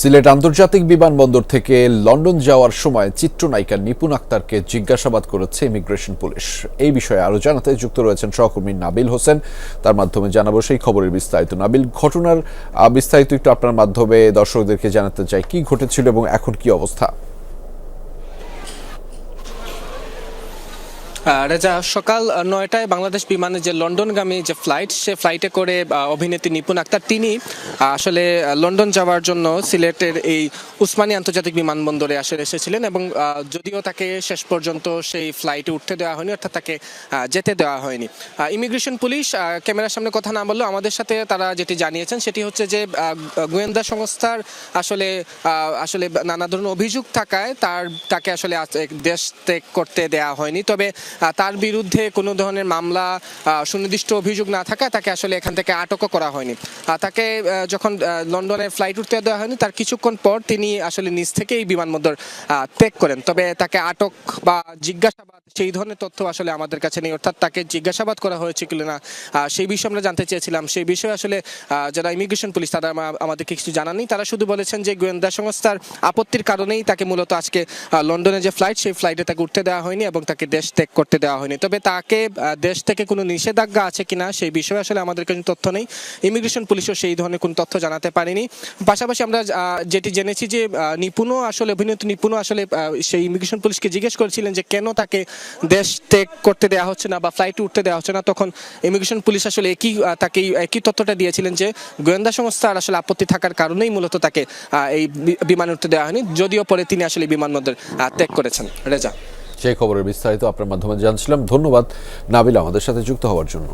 সিলেট আন্তর্জাতিক বিমানবন্দর থেকে লন্ডন যাওয়ার সময় চিত্রনায়িকা নিপুণ আক্তারকে জিজ্ঞাসাবাদ করেছে ইমিগ্রেশন পুলিশ। এই বিষয়ে আরও জানাতে যুক্ত রয়েছেন সহকর্মী নাবিল হোসেন। তার মাধ্যমে জানাব সেই খবরের বিস্তারিত। নাবিল, ঘটনার বিস্তারিত একটু আপনার মাধ্যমে দর্শকদেরকে জানাতে চাই, কি ঘটেছিল এবং এখন কি অবস্থা? রেজা, সকাল নয়টায় বাংলাদেশ বিমানে যে লন্ডনগামী যে ফ্লাইট সে ফ্লাইটে করে অভিনেত্রী নিপুণ আক্তার, তিনি আসলে লন্ডন যাওয়ার জন্য সিলেটের এই উসমানী আন্তর্জাতিক বিমানবন্দরে আসলে এসেছিলেন এবং যদিও তাকে শেষ পর্যন্ত সেই ফ্লাইটে উঠতে দেওয়া হয়নি, অর্থাৎ তাকে যেতে দেওয়া হয়নি। ইমিগ্রেশন পুলিশ ক্যামেরার সামনে কথা না বললেও আমাদের সাথে তারা যেটি জানিয়েছেন, সেটি হচ্ছে যে গোয়েন্দা সংস্থার আসলে আসলে নানা ধরনের অভিযোগ থাকায় তার, তাকে আসলে দেশ ত্যাগ করতে দেওয়া হয়নি। তবে তার বিরুদ্ধে কোনো ধরনের মামলা সুনির্দিষ্ট অভিযোগ না থাকায় তাকে আসলে এখান থেকে আটকও করা হয়নি। তাকে যখন লন্ডনে ফ্লাইট উঠতে দেওয়া হয়নি তার কিছুক্ষণ পর তিনি আসলে নিজ থেকেই বিমানবন্দর ত্যাগ করেন। তবে তাকে আটক বা জিজ্ঞাসাবাদ সেই ধরনের তথ্য আসলে আমাদের কাছে নেই। অর্থাৎ তাকে জিজ্ঞাসাবাদ করা হয়েছে কিনা আহ, সেই বিষয়ে আমরা জানতে চেয়েছিলাম। সেই বিষয়ে আসলে যারা ইমিগ্রেশন পুলিশ তারা আমাদেরকে কিছু জানাননি তারা শুধু বলেছেন যে গোয়েন্দা সংস্থার আপত্তির কারণেই তাকে মূলত আজকে লন্ডনে যে ফ্লাইট সেই ফ্লাইটে তাকে উঠতে দেওয়া হয়নি এবং তাকে দেশ ত্যাগ করতে দেওয়া হয়নি। তবে তাকে দেশ থেকে কোনো নিষেধাজ্ঞা আছে কিনা সেই বিষয়ে আসলে আমাদের কাছে তথ্য নেই। ইমিগ্রেশন পুলিশও সেই ধরনের কোনো তথ্য জানাতে পারেনি। পাশাপাশি আমরা যেটি জেনেছি যে আহ, নিপুণও আসলে অভিনেত্রী নিপুণও আসলে সেই ইমিগ্রেশন পুলিশকে জিজ্ঞেস করেছিলেন যে কেন তাকে দেশ ত্যাগ করতে দেওয়া হচ্ছে না বা ফ্লাইটে উঠতে দেওয়া হচ্ছে না। তখন ইমিগ্রেশন পুলিশ আসলে একই তাকে একই তথ্যটা দিয়েছিলেন যে গোয়েন্দা সংস্থার আসলে আপত্তি থাকার কারণেই মূলত তাকে এই বিমানে উঠতে দেওয়া হয়নি। যদিও পরে তিনি আসলে বিমানবন্দর ত্যাগ করেছেন। রেজা। সেই খবরের বিস্তারিত আপনার মাধ্যমে জানছিলাম। ধন্যবাদ নাবিল আমাদের সাথে যুক্ত হওয়ার জন্য।